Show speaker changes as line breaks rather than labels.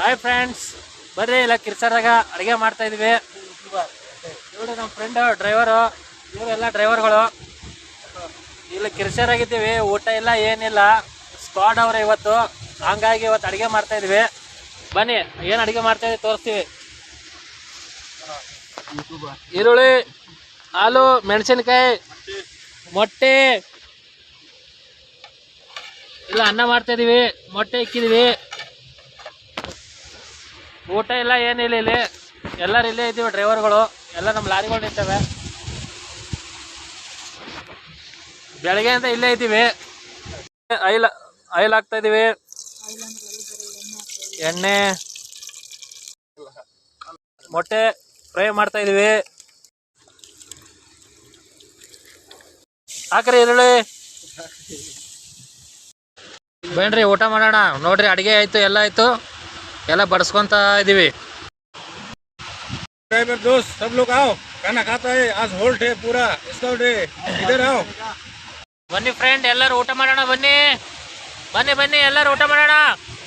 Hi friends ಬರ್ರಿ ಇಲ್ಲ ಕಿರ್ಚಾರಾಗ ಅಡುಗೆ ಮಾಡ್ತಾ ಇದೀವಿ. ಇವರು ನಮ್ಮ ಫ್ರೆಂಡ್ ಡ್ರೈವರು ಇವರೆಲ್ಲ ಡ್ರೈವರ್ಗಳು ಇಲ್ಲ ಕಿರ್ಸಾರಾಗಿದ್ದೀವಿ ಊಟ ಇಲ್ಲ, ಏನಿಲ್ಲ. ಸ್ಕ್ವಾಡ್ ಅವ್ರೆ ಇವತ್ತು. ಹಂಗಾಗಿ ಇವತ್ತು ಅಡುಗೆ ಮಾಡ್ತಾ ಇದೀವಿ. ಬನ್ನಿ, ಏನು ಅಡುಗೆ ಮಾಡ್ತಾ ಇದೀವಿ ತೋರಿಸ್ತೀವಿ. ಈರುಳ್ಳಿ, ಹಾಲು, ಮೆಣಸಿನ್ಕಾಯಿ, ಮೊಟ್ಟೆ. ಇಲ್ಲ, ಅನ್ನ ಮಾಡ್ತಾ ಇದೀವಿ ಮೊಟ್ಟೆ ಇಕ್ಕಿದೀವಿ. ಊಟ ಇಲ್ಲ ಏನಿಲ್ಲ ಇಲ್ಲಿ ಎಲ್ಲರೂ ಇಲ್ಲೇ ಇದ್ದೀವಿ ಡ್ರೈವರ್ಗಳು. ಎಲ್ಲ ನಮ್ಮ ಲಾರಿಗಳು ನಿಂತವೆ. ಬೆಳಗ್ಗೆಯಿಂದ ಇಲ್ಲೇ ಇದ್ದೀವಿ. ಐಲ್ ಐಲ್ ಹಾಕ್ತಾ ಇದೀವಿ ಎಣ್ಣೆ. ಮೊಟ್ಟೆ ಫ್ರೈ ಮಾಡ್ತಾ ಇದೀವಿ ಹಾಕ್ರಿ ಈರುಳ್ಳಿ. ಬೇಡ್ರಿ ಊಟ ಮಾಡೋಣ. ನೋಡ್ರಿ, ಅಡಿಗೆ ಆಯ್ತು, ಎಲ್ಲ ಆಯ್ತು. ಎಲ್ಲ ಬಡಿಸ್ಕೊಂತ ಇದೀವಿ
ड्राइवर दोस्त सब लोग आओ खाना खाता है आज होल्ट है पूरा स्काउट है इधर आओ
ಬನ್ನಿ ಫ್ರೆಂಡ್ ಎಲ್ಲರೂ ಊಟ ಮಾಡೋಣ ಬನ್ನಿ ಬನ್ನಿ ಬನ್ನಿ ಎಲ್ಲರೂ ಊಟ ಮಾಡೋಣ